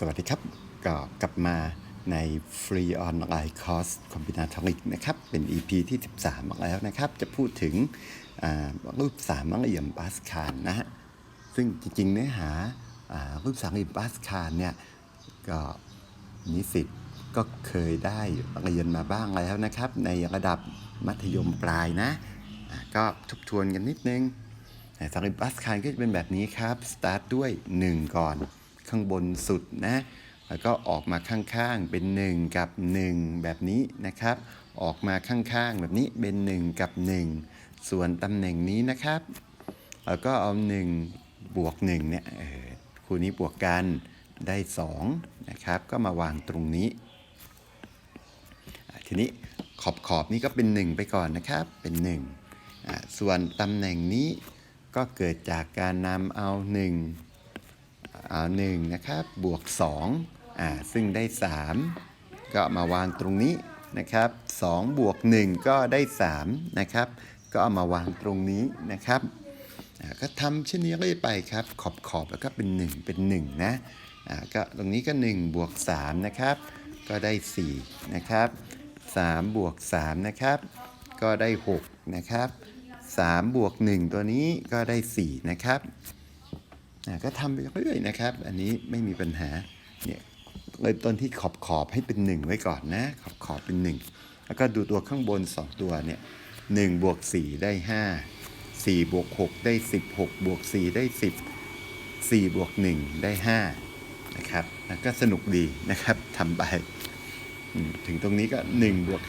สวัสดีครับก็กลับมาในฟรีออนไลน์คอร์สคอมบินาทอริกนะครับ เป็น EP ที่ 13 แล้วนะครับ จะพูดถึงรูปสามเหลี่ยมบาสคานนะฮะ ซึ่งจริง ๆ เนื้อหารูปสามเหลี่ยมบาสคานเนี่ย ก็นิสิตก็เคยได้เรียนมาบ้างแล้วนะครับ ในระดับมัธยมปลายนะ ก็ทบทวนกันนิดนึงสำหรับบัสคานก็จะเป็นแบบนี้ครับ สตาร์ทด้วย 1 ก่อน ข้างบนสุดนะ แล้วก็ออกมาข้างๆเป็น 1 กับ 1 แบบนี้นะครับ ออกมาข้างๆแบบนี้เป็น 1 กับ 1 ส่วนตำแหน่งนี้นะครับ แล้วก็เอา 1 บวก1เนี่ยคู่นี้บวกกันได้2นะครับ ก็มาวางตรงนี้ ทีนี้ขอบขอบนี้ก็เป็น 1 ไปก่อนนะครับ เป็น1อะส่วนตำแหน่งนี้ก็เกิดจากการนำเอา 1 เอา1นะครับบวก2อ่าซึ่งได้ 3 ก็มาวางตรงนี้นะครับ2บวก1ก็ได้3นะครับก็เอามาวางตรงนี้นะครับอ่าก็ทำเช่นนี้เรื่อยไปครับ ขอบขอบแล้วก็เป็น 1 เป็น 1 นะอ่าก็ตรงนี้ก็1บวก3นะครับก็ได้4นะครับ3บวก3นะครับก็ได้6นะครับ3บวก1ตัวนี้ก็ได้4นะครับ ก็ทำไปเรื่อยๆนะครับ อันนี้ไม่มีปัญหาเนี่ยเริ่มต้นที่ขอบขอบให้เป็น 1 ไว้ก่อนนะ ขอบขอบเป็น 1 แล้วก็ดูตัวข้างบน 2 ตัวเนี่ย1บวก4ได้ 5 4บวก6ได้ 16 บวก 4 ได้ 10 4บวก 1 ได้ 5 นะครับแล้วก็สนุกดีนะครับทำไป ถึงตรงนี้ก็ 1 บวก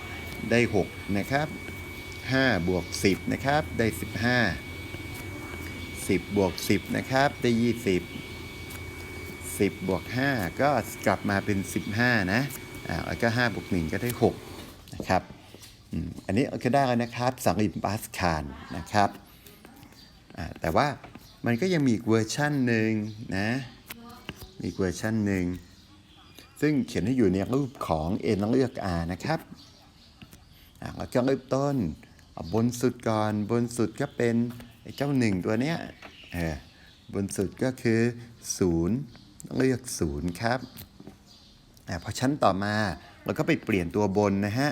5 ได้ 6 นะครับ 5 บวก 10 นะครับ ได้ 15 10 บวก 10 นะครับ ได้ 20 10 บวก 5 ก็กลับมาเป็น 15 นะอ่าแล้วก็ 5 บวก 1 ก็ได้ 6 นะครับอันนี้ก็ได้แล้วนะครับ สังอิมบาสคานนะครับแต่ว่ามันก็ยังมีอีกเวอร์ชันหนึ่งนะมีอีกเวอร์ชันหนึ่งซึ่งเขียนให้อยู่ในรูปของ n เลือก r นะครับอะเราจะเริ่มต้นบนสุดก่อนบนสุดก็เป็น ไอ้เจ้าหนึ่งตัวเนี้ยบนสุดก็คือ0เลือก0ครับอพอชั้นต่อมาเราก็ไปเปลี่ยนตัวบนนะฮะ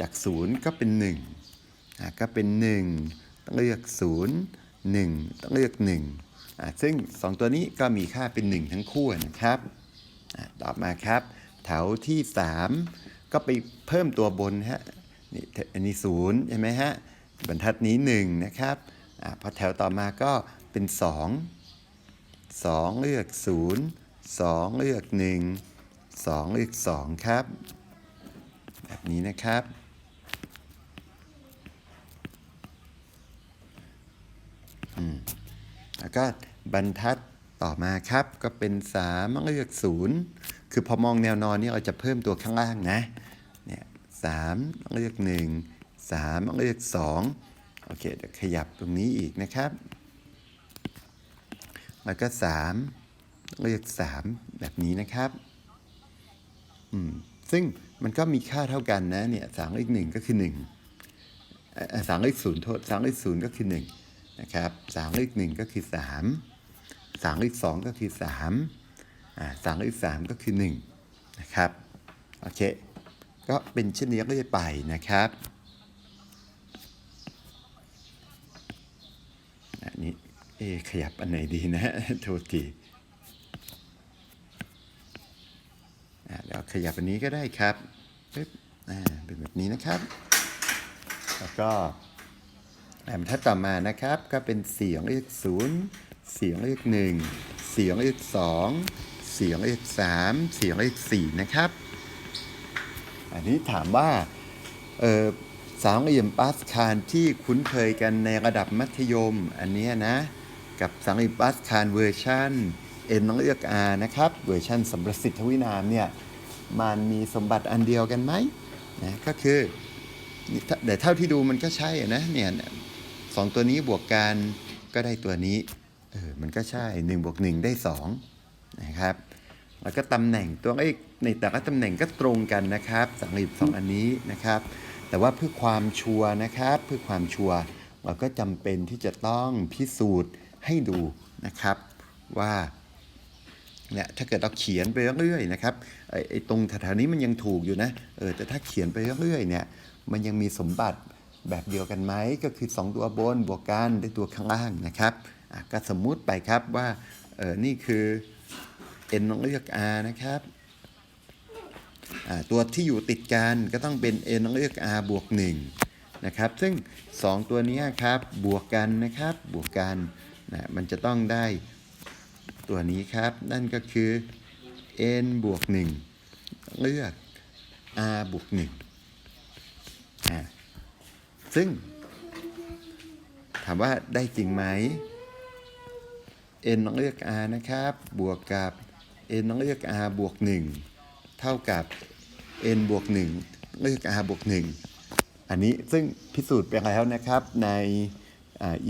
จาก0ก็เป็น1อะก็เป็น 1 เลือก0 1เลือก1อะซึ่ง 2 ตัวนี้ก็มีค่าเป็น 1 ทั้งคู่นะครับต่อมาครับแถวที่ 3 ก็ไปเพิ่มตัวบนฮะนี่อันนี้ศูนย์ใช่ไหมฮะบรรทัดนี้ 1 นะครับ อพอแถวต่อมาก็เป็น 2 2 เลือก 0 2 เลือก 1 2 เลือก 2 ครับ แบบนี้นะครับ แล้วก็บรรทัดต่อมาครับก็เป็น 3 เลือก 0 คือพอมองแนวนอนนี่เราจะเพิ่มตัวข้างล่างนะ เนี่ยสามเลือก 1 3 เลือก 2 อเคเดี๋ยวขยับตรงนี้อีกนะครับ แล้วก็3เลือก3แบบนี้นะครับ อืม ซึ่งมันก็มีค่าเท่ากันนะเนี่ยสามเลขหนึ่งก็คือ1อ่าสามเลขศูนย์โทษสามเลขศูนย์ก็คือ1นะครับสามเลขหนึ่งก็คือ3สามเลขสองก็คือสามอ่าสามเลขสามก็คือหนึ่งนะครับ โอเค ก็เป็นเช่นนี้เรื่อยไปนะครับอันนี้ เอขยับอันไหนดีนะโทษทีอ่าเดี๋ยวขยับอันนี้ก็ได้ครับปึ๊บอ่าเป็นแบบนี้นะครับ แล้วก็อ่าบรรทัดต่อมานะครับ ก็เป็นเสียงเลขศูนย์เสียงเลขหนึ่งเสียงเลขสองเสียงเลขสามเสียงเลขสี่นะครับ อันนี้ถามว่าเออสามเหลี่ยมปาสคานที่คุ้นเคยกันในระดับมัธยมอันนี้นะ กับสามเหลี่ยมปาสคานเวอร์ชันเอ็นต้องเลือก R นะครับ เวอร์ชันสำรับสิทธวินามเนี่ยมันมีสมบัติอันเดียวกันไหมนะก็คือนี่ถ้าแต่เท่าที่ดูมันก็ใช่นะเนี่ยสองตัวนี้บวกกันก็ได้ตัวนี้เออมันก็ใช่1บวก1ได้2นะครับแล้วก็ตำแหน่งตัวเลขในแต่ละตำแหน่งก็ตรงกันนะครับสังหลีบสองอันนี้นะครับ แต่ว่าเพื่อความชัวร์นะครับเพื่อความชัวร์เราก็จำเป็นที่จะต้องพิสูจน์ ให้ดูนะครับว่าเนี่ยถ้าเกิดเราเขียนไปเรื่อยๆนะครับไอ้ไอตรงแถวๆนี้มันยังถูกอยู่นะเออแต่ถ้าเขียนไปเรื่อยๆเนี่ยมันยังมีสมบัติแบบเดียวกันไหมก็คือ 2 ตัวบนบวกกันด้วยตัวข้างล่างนะครับอะก็สมมุติไปครับว่าเออนี่คือ n ต้องเลือก r นะครับอ่าตัวที่อยู่ติดกันก็ต้องเป็น n ต้องเลือก r บวก1นะครับซึ่ง 2 ตัวนี้ครับบวกกันนะครับบวกกัน นะมันจะต้องได้ตัวนี้ครับ นั่นก็คือ n บวก 1 เลือก r บวก1อ่าซึ่ง ถามว่าได้จริงไหม n ต้องเลือก r นะครับ บวกกับ n ต้องเลือก r บวก 1 เท่ากับ n บวก 1 เลือก r บวก 1 อันนี้ซึ่งพิสูจน์ไปแล้วนะครับใน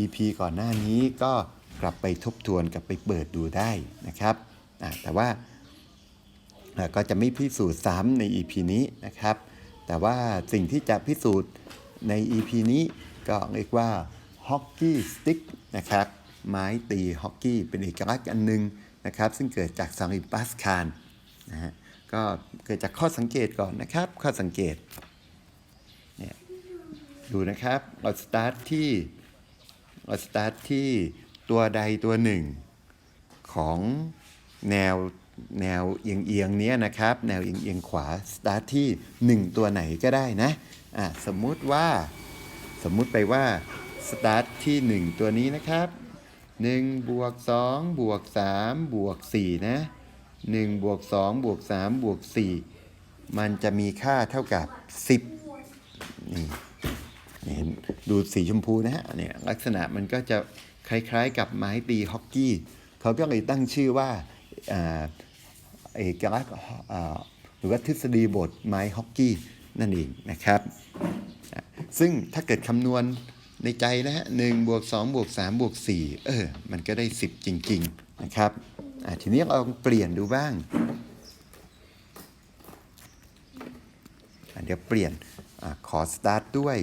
EP ก่อนหน้านี้ก็กลับไปทบทวนกลับไปเปิดดูได้นะครับอ่าแต่ว่าก็จะไม่พิสูจน์ซ้ำใน EP นี้นะครับ แต่ว่าสิ่งที่จะพิสูจน์ใน EP นี้ก็เรียกว่าฮอกกี้สติ๊กนะครับไม้ตีฮอกกี้เป็นเอกลักษณ์อันหนึงนะครับ ซึ่งเกิดจากสังอิปัสคารนะฮะก็เกิดจากข้อสังเกตก่อนนะครับ ข้อสังเกตเนี่ยดูนะครับ เราสตาร์ทที่ เราสตาร์ทที่ตัวใดตัวหนึ่งของแนวแนวเอียงเอียงเนี้ยนะครับ แนวเอียงเอียงขวาสตาร์ทที่ 1 ตัวไหนก็ได้นะอะสมมุติว่าสมมุติไปว่าสตาร์ทที่ 1 ตัวนี้นะครับ1บวก2บวก3บวก4นะ1บวก2บวก3บวก4มันจะมีค่าเท่ากับ 10นี่ เห็นดูสีชมพูนะฮะเนี่ยลักษณะมันก็จะคล้ายๆกับไม้ตีฮอกกี้ เขาก็เลยตั้งชื่อว่าเอกลักษณ์หรือว่าทฤษฎีบทไม้ฮอกกี้นั่นเองนะครับ ซึ่งถ้าเกิดคำนวณในใจนะฮะหนึ่งบวกสองบวกสามบวกสี่เออ มันก็ได้สิบจริง ๆ นะครับทีนี้เราเปลี่ยนดูบ้าง เดี๋ยวเปลี่ยนอขอสตาร์ทด้วย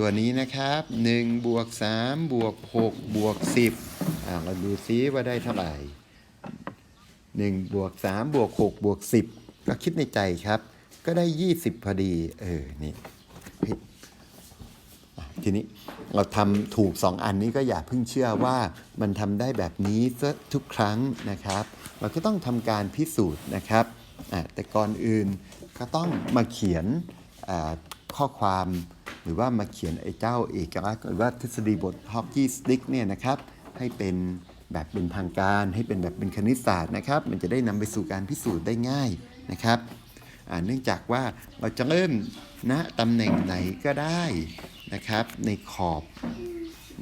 ตัวนี้นะครับ1บวก3บวก6บวก10อะเราดูซิว่าได้เท่าไหร่1บวก3บวก6บวก10 ก็คิดในใจครับ ก็ได้ 20 พอดี เออ นี่ทีนี้เราทำถูก 2 อันนี้ก็อย่าเพิ่งเชื่อว่ามันทำได้แบบนี้ซะทุกครั้งนะครับ เราก็ต้องทำการพิสูจน์นะครับ แต่ก่อนอื่นก็ต้องมาเขียนข้อความ รือว่ามาเขียนไอ้เจ้าเอกลักษณ์หรือว่าทฤษฎีบทฮอกกี้สติ๊กเนี่ยนะครับให้เป็นแบบเป็นทางการ ให้เป็นแบบเป็นคณิตศาสตร์นะครับ มันจะได้นำไปสู่การพิสูจน์ได้ง่ายนะครับเนื่องจากว่าเราจะเริ่มณตำแหน่งไหนก็ได้นะครับ ในขอบ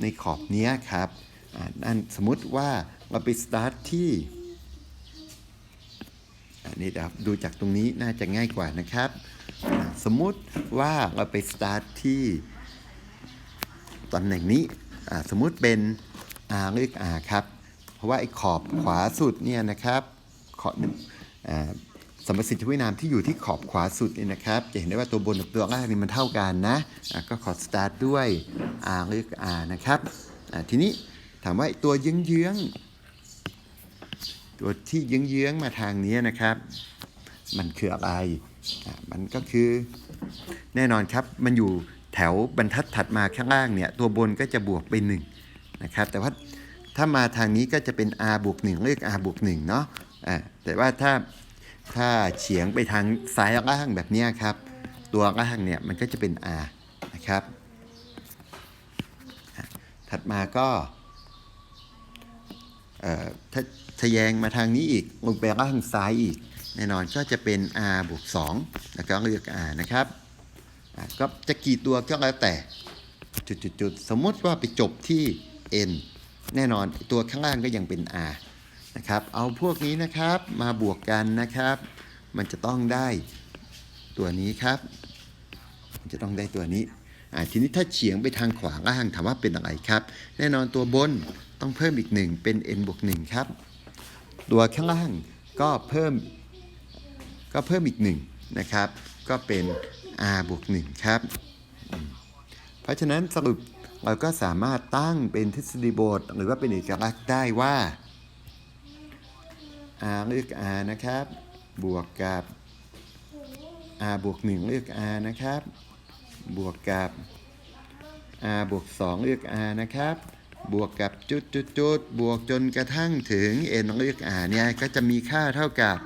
ในขอบเนี้ยครับอ่านั่นสมมติว่าเราไปสตาร์ทที่อันนี้เดี๋ยวดูจากตรงนี้น่าจะง่ายกว่านะครับ สมมุติว่าเราไปสตาร์ทที่ตำแหน่งนี้สมมุติเป็น R เรียก R ครับ เพราะว่าไอ้ขอบขวาสุดเนี่ยนะครับขอบสมประสิทธิวินามที่อยู่ที่ขอบขวาสุดนี่นะครับ จะเห็นได้ว่าตัวบนกับตัวล่างนี่มันเท่ากันนะะก็ขอสตาร์ทด้วย R เรียก R นะครับทีนี้ถามว่าตัวเยื้องๆตัวที่เยื้องๆมาทางนี้นะครับ มันคืออะไร มันก็คือแน่นอนครับมันอยู่แถวบรรทัดถัดมาข้างล่างเนี่ยตัวบนก็จะบวกไป1นะครับแต่ว่าถ้ามาทางนี้ก็จะเป็น r บวก1เรียก r บวก1เนาะอะแต่ว่าถ้าถ้าเฉียงไปทางซ้ายล่างแบบนี้ครับ ตัวล่างเนี่ยมันก็จะเป็น r นะครับ ถัดมาก็ถ้าทะแยงมาทางนี้อีกลงไปล่างซ้ายอีก แน่นอนก็จะเป็น r บวก2แล้วก็เลือก r นะครับก็จะกี่ตัวก็แล้วแต่จุดๆสมมติว่าไปจบที่ n แน่นอนตัวข้างล่างก็ยังเป็น r นะครับ เอาพวกนี้นะครับมาบวกกันนะครับ มันจะต้องได้ตัวนี้ครับ มันจะต้องได้ตัวนี้ทีนี้ถ้าเฉียงไปทางขวาล่างถามว่าเป็นอะไรครับ แน่นอนตัวบนต้องเพิ่มอีกหนึ่งเป็น n บวก1ครับ ตัวข้างล่างก็เพิ่ม ก็เพิ่มอีกหนึ่งนะครับ ก็เป็น r บวก1ครับ เพราะฉะนั้นสรุปเราก็สามารถตั้งเป็นทฤษฎีบทหรือว่าเป็นเอกลักษณ์ได้ว่า r เลือก r นะครับ บวกกับ r บวก1เลือก r นะครับ บวกกับ r บวก2เลือก r นะครับ บวกกับจุดจุดจุดบวกจนกระทั่งถึง n เลือก r เนี่ยก็จะมีค่าเท่ากับ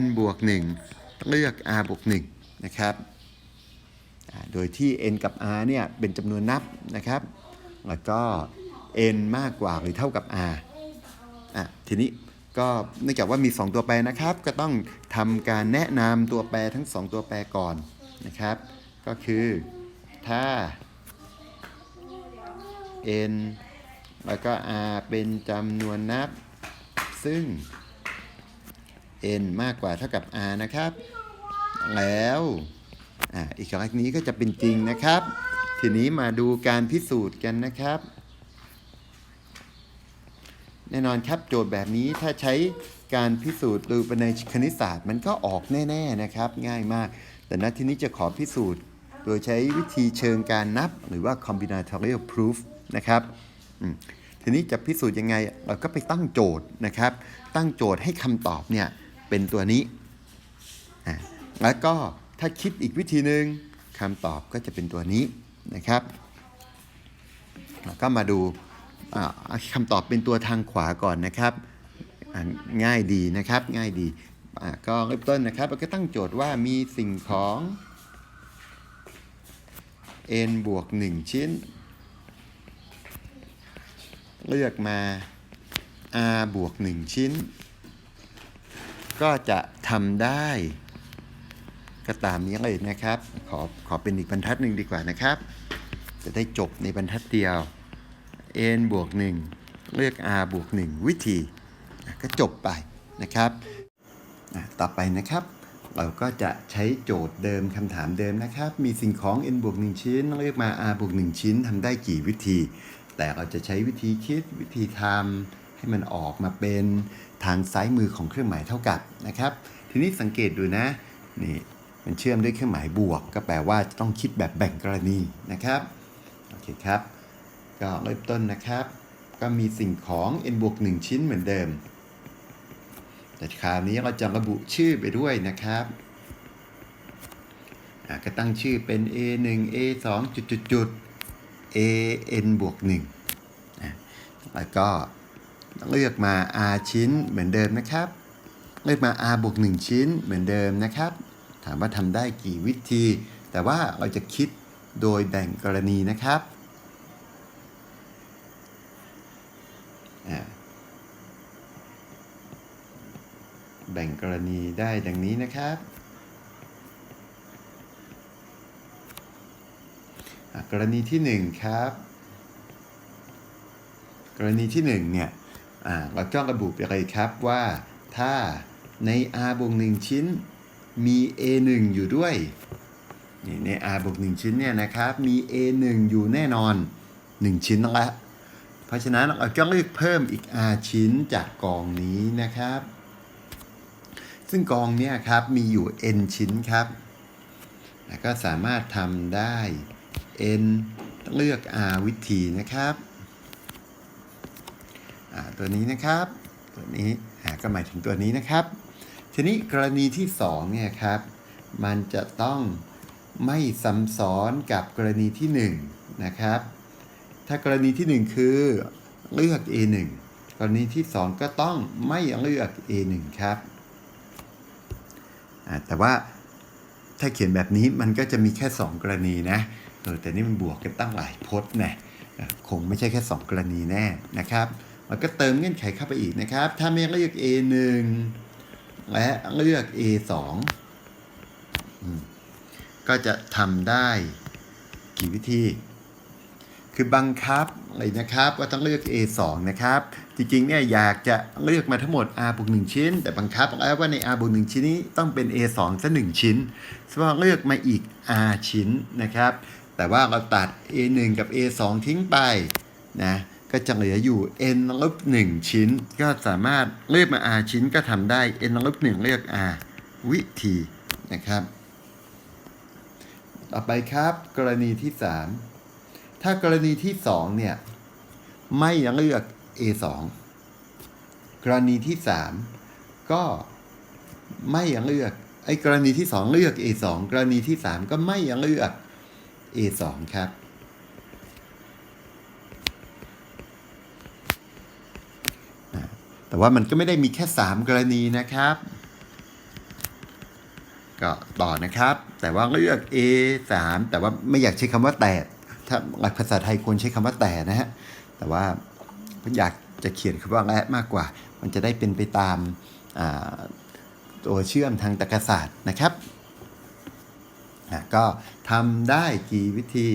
n บวก1เลือก r บวก1นะครับโดยที่ n กับ r เนี่ยเป็นจำนวนนับนะครับ แล้วก็ n มากกว่าหรือเท่ากับ r อะทีนี้ก็เนื่องจากว่ามี 2 ตัวแปรนะครับ ก็ต้องทำการแนะนำตัวแปรทั้ง 2 ตัวแปรก่อนนะครับ ก็คือถ้า n แล้วก็ r เป็นจำนวนนับ ซึ่ง n มากกว่าเท่ากับ r นะครับ แล้วอ่าอีกกรณีก็จะเป็นจริงนะครับ ทีนี้มาดูการพิสูจน์กันนะครับ แน่นอนครับโจทย์แบบนี้ถ้าใช้การพิสูจน์ดูไปในคณิตศาสตร์มันก็ออกแน่ๆนะครับ ง่ายมาก แต่ณที่นี้จะขอพิสูจน์ โดยใช้วิธีเชิงการนับ หรือว่า combinatorial proof นะครับทีนี้จะพิสูจน์ยังไงเราก็ไปตั้งโจทย์นะครับ ตั้งโจทย์ให้คำตอบเนี่ย เป็นตัวนี้ แล้วก็ถ้าคิดอีกวิธีหนึ่งคำตอบก็จะเป็นตัวนี้นะครับแล้วก็มาดูคำตอบเป็นตัวทางขวาก่อนนะครับง่ายดีนะครับง่ายดีก็เริ่มต้นนะครับเราก็ตั้งโจทย์ว่ามีสิ่งของ n บวก 1 ชิ้น เลือกมา r บวก 1 ชิ้น ก็จะทำได้ ก็ตามนี้เลยนะครับ ขอขอเป็นอีกบรรทัดหนึ่งดีกว่านะครับ จะได้จบในบรรทัดเดียว n บวก1เลือก r บวก1วิธีก็จบไปนะครับต่อไปนะครับ เราก็จะใช้โจทย์เดิมคำถามเดิมนะครับ มีสิ่งของ n บวก1ชิ้นเลือกมา r บวก1ชิ้นทำได้กี่วิธี แต่เราจะใช้วิธีคิดวิธีทำ ให้มันออกมาเป็นทางซ้ายมือของเครื่องหมายเท่ากับนะครับ ทีนี้สังเกตดูนะนี่มันเชื่อมด้วยเครื่องหมายบวก ก็แปลว่าต้องคิดแบบแบ่งกรณีนะครับโอเคครับ ก็เริ่มต้นนะครับ ก็มีสิ่งของ n บวก1ชิ้นเหมือนเดิม แต่คราวนี้เราจะระบุชื่อไปด้วยนะครับก็ตั้งชื่อเป็น a 1 a 2จุดจุดจุด a n บวก1อะแล้วก็ เลือกมา r ชิ้นเหมือนเดิมนะครับ เลือกมา r บวก1ชิ้นเหมือนเดิมนะครับ ถามว่าทำได้กี่วิธี แต่ว่าเราจะคิดโดยแบ่งกรณีนะครับแบ่งกรณีได้ดังนี้นะครับ กรณีที่ 1 ครับ กรณีที่ 1 เนี่ย เราจ้องระบุไปเลยครับว่าถ้าใน r บวก1ชิ้นมี a 1อยู่ด้วยนี่ใน r บวก1ชิ้นเนี่ยนะครับมี a 1อยู่แน่นอน 1 ชิ้นละเพราะฉะนั้นเราจะเลือกเพิ่มอีก r ชิ้นจากกองนี้นะครับ ซึ่งกองเนี้ยครับมีอยู่ n ชิ้นครับแล้วก็สามารถทำได้ n เลือก r วิธีนะครับ ตัวนี้นะครับ ตัวนี้ก็หมายถึงตัวนี้นะครับ ทีนี้กรณีที่2เนี่ยครับ มันจะต้องไม่ซ้ำซ้อนกับกรณีที่ 1 นะครับ ถ้ากรณีที่ 1 คือเลือก A1 กรณีที่ 2 ก็ต้องไม่เลือก A1 ครับ แต่ว่าถ้าเขียนแบบนี้มันก็จะมีแค่ 2 กรณีนะเออแต่นี่มันบวกกันตั้งหลายพจน์นะอะคงไม่ใช่แค่ 2 กรณีแน่นะครับ มันก็เติมเงื่อนไขเข้าไปอีกนะครับ ถ้าไม่เลือก A1 และเลือก A2 อก็จะทำได้กี่วิธี คือบังคับเลยนะครับว่าต้องเลือก A2 นะครับ จริงๆเนี่ยอยากจะเลือกมาทั้งหมด R บวก1ชิ้น แต่บังคับแล้วว่าใน R บวก1ชิ้นนี้ต้องเป็น A2 ซะ1ชิ้นสมมติเลือกมาอีก R ชิ้นนะครับ แต่ว่าเราตัด A1 กับ A2 ทิ้งไปนะ ก็จะเหลืออยู่ n ลบ1ชิ้น ก็สามารถเลือกมา r ชิ้นก็ทำได้ n ลบ1เลือก r วิธีนะครับ ต่อไปครับ กรณีที่ 3 ถ้ากรณีที่ 2 เนี่ย ไม่เลือก a 2กรณีที่ 3 ก็ไม่ยังเลือกไอ้กรณีที่ 2 เลือก A 2กรณีที่ 3 ก็ไม่ยังเลือก A 2ครับ แต่ ว่ามันก็ไม่ได้มีแค่ 3 กรณีนะครับ ก็ต่อนะครับ แต่ว่าเลือก A 3แต่ว่าไม่อยากใช้คำว่าแต่ ถ้าหลักภาษาไทยควรใช้คำว่าแต่นะฮะ แต่ว่าอยากจะเขียนคำว่าและมากกว่า มันจะได้เป็นไปตามาตัวเชื่อมทางตรรกศาสตร์นะครับก็ทำได้กี่วิธี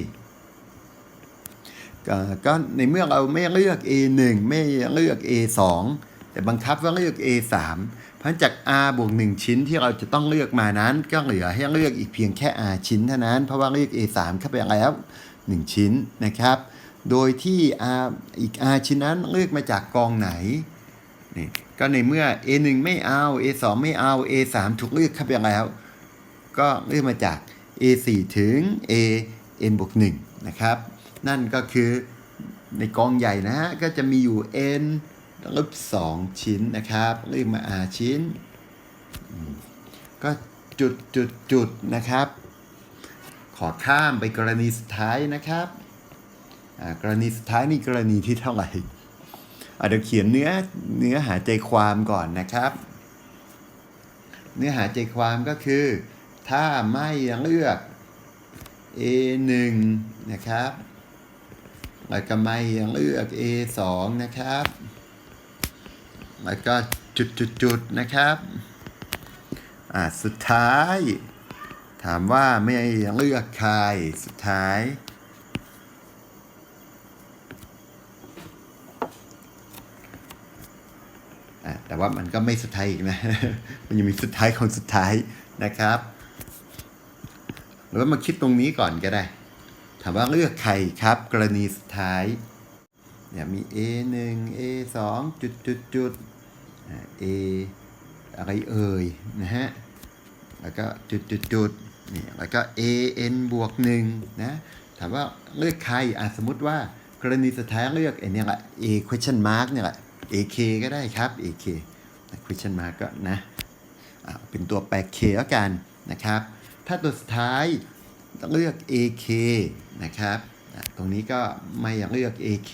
ก็ก็ในเมื่อเราไม่เลือก A1 ไม่เลือก A2 แต่บังคับว่าเลือก A3 เพราะจาก R บวก1ชิ้นที่เราจะต้องเลือกมานั้น ก็เหลือให้เลือกอีกเพียงแค่ R ชิ้นเท่านั้น เพราะว่าเลือก A3 เข้าไปแล้ว 1 ชิ้นนะครับ โดยที่ R อีก R ชิ้นนั้นเลือกมาจากกองไหนนี่ก็ในเมื่อ A1 ไม่เอา A2 ไม่เอา A3 ถูกเลือกเข้าไปแล้ว ก็เลือกมาจาก A4 ถึง A n บวก1นะครับ นั่นก็คือในกองใหญ่นะฮะก็จะมีอยู่ n ลบ2ชิ้นนะครับเลือกมา r ชิ้น ก็จุดจุดจุดนะครับ ขอข้ามไปกรณีสุดท้ายนะครับกรณีสุดท้ายนี่กรณีที่เท่าไหร่เดี๋ยวเขียนเนื้อเนื้อหาใจความก่อนนะครับ เนื้อหาใจความก็คือ ถ้าไม่เลือก A1 นะครับแล้วก็ไม่ยังเลือก A2 นะครับ แล้วก็จุดจุดจุดๆๆนะครับ อ่า สุดท้าย ถามว่าไม่ยังเลือกใครสุดท้าย อะแต่ว่ามันก็ไม่สุดท้ายอีกนะ มันยังมีสุดท้ายของสุดท้ายนะครับหรือว่ามาคิดตรงนี้ก่อนก็ได้ ถามว่าเลือกใครครับ กรณีสุดท้ายเนี่ยมี A 1 A 2 จุดจุดจุด อ่า A อะไรเอ่ยนะฮะ แล้วก็จุดจุดจุดนี่ แล้วก็ A n บวกหนึ่งนะ ถามว่าเลือกใครอะสมมติว่ากรณีสุดท้ายเลือกไอ้เนี่ยแหละ A question mark เนี่ยแหละ AK ก็ได้ครับ AK question mark ก็นะอะเป็นตัวแปล K แล้วกันนะครับ ถ้าตัวสุดท้ายเลือก AK นะครับ ตรงนี้ก็ไม่อยากเลือก AK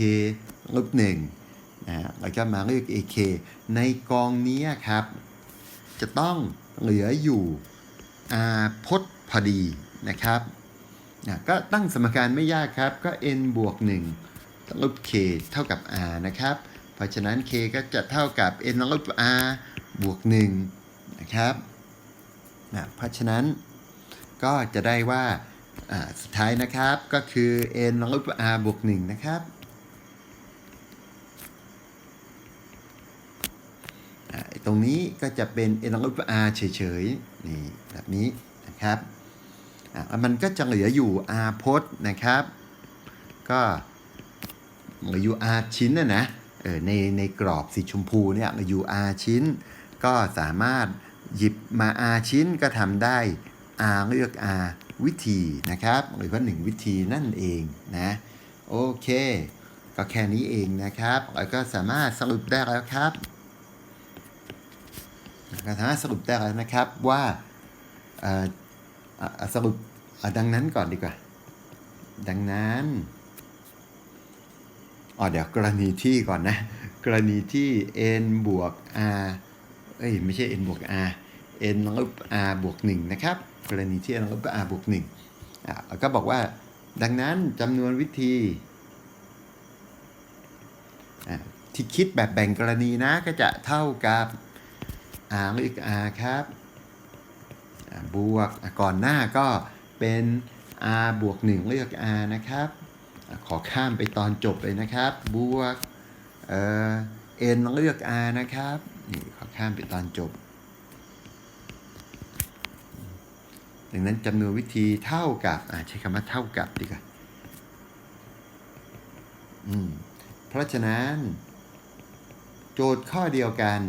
ลบหนึ่ง นะฮะแล้วก็มาเลือก AK ในกองนี้ครับ จะต้องเหลืออยู่ r พจน์พอดีนะครับนะก็ตั้งสมการไม่ยากครับ ก็ n บวก1ลบ k เท่ากับ r นะครับ เพราะฉะนั้น k ก็จะเท่ากับ n ลบ r บวก1นะครับนะเพราะฉะนั้นก็จะได้ว่าอ่าสุดท้ายนะครับก็คือ n ลบ r บวก1นะครับ อ่า ตรงนี้ก็จะเป็น n ลบ r เฉยๆ นี่แบบนี้นะครับอ่ามันก็จะเหลืออยู่ r พจน์นะครับ ก็เหลืออยู่ r ชิ้นนะนะเออในในกรอบสีชมพูเนี่ยเหลืออยู่ r ชิ้น ก็สามารถหยิบมา r ชิ้นก็ทำได้ r เลือก r วิธีนะครับ หรือว่า1วิธีนั่นเองนะโอเค ก็แค่นี้เองนะครับ แล้วก็สามารถสรุปได้แล้วครับ ก็สามารถสรุปได้แล้วนะครับว่าสรุปดังนั้นก่อนดีกว่า ดังนั้นอ๋อเดี๋ยวกรณีที่ก่อนนะ กรณีที่ n บวก r เอ้ยไม่ใช่ n บวก r n ลบ r บวก1นะครับ กรณีที่ n ลบ r บวก1อะก็บอกว่าดังนั้นจำนวนวิธีที่คิดแบบแบ่งกรณีนะก็จะเท่ากับ r เลืออีก r ครับบวกก่อนหน้าก็เป็น r บวก 1 เลือก r นะครับ ขอข้ามไปตอนจบเลยนะครับ บวกเอ่อ n เลือก r นะครับ นี่ขอข้ามไปตอนจบ ดังนั้นจำนวนวิธีเท่ากับใช้คำว่าเท่ากับดีกว่าอืมเพราะฉะนั้น โจทย์ข้อเดียวกัน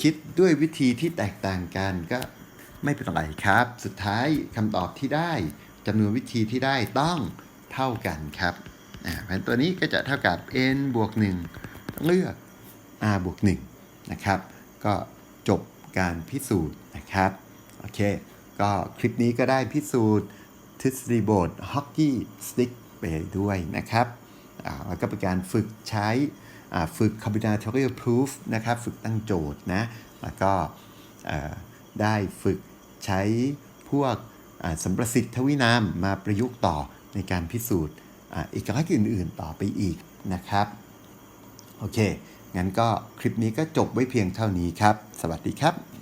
คิดด้วยวิธีที่แตกต่างกันก็ไม่เป็นไรครับ สุดท้ายคำตอบที่ได้จำนวนวิธีที่ได้ต้องเท่ากันครับอ่าเพราะฉะนั้นตัวนี้ก็จะเท่ากับ n บวก1เลือก r บวก1นะครับ ก็จบการพิสูจน์นะครับ โอเค ก็คลิปนี้ก็ได้พิสูจน์ทฤษฎีโบสฮอกกี้สติ๊กไปด้วยนะครับอ่าแล้วก็เป็นการฝึกใช้ ฝึก combinatorial proof นะครับฝึกตั้งโจทย์นะแล้วก็ได้ฝึกใช้พวกสัมประสิทธิ์ทวินามมาประยุกต์ต่อในการพิสูจน์อ่าเอกลักษณ์อื่น ๆ ต่อไปอีกนะครับโอเคงั้นก็คลิปนี้ก็จบไว้เพียงเท่านี้ครับ สวัสดีครับ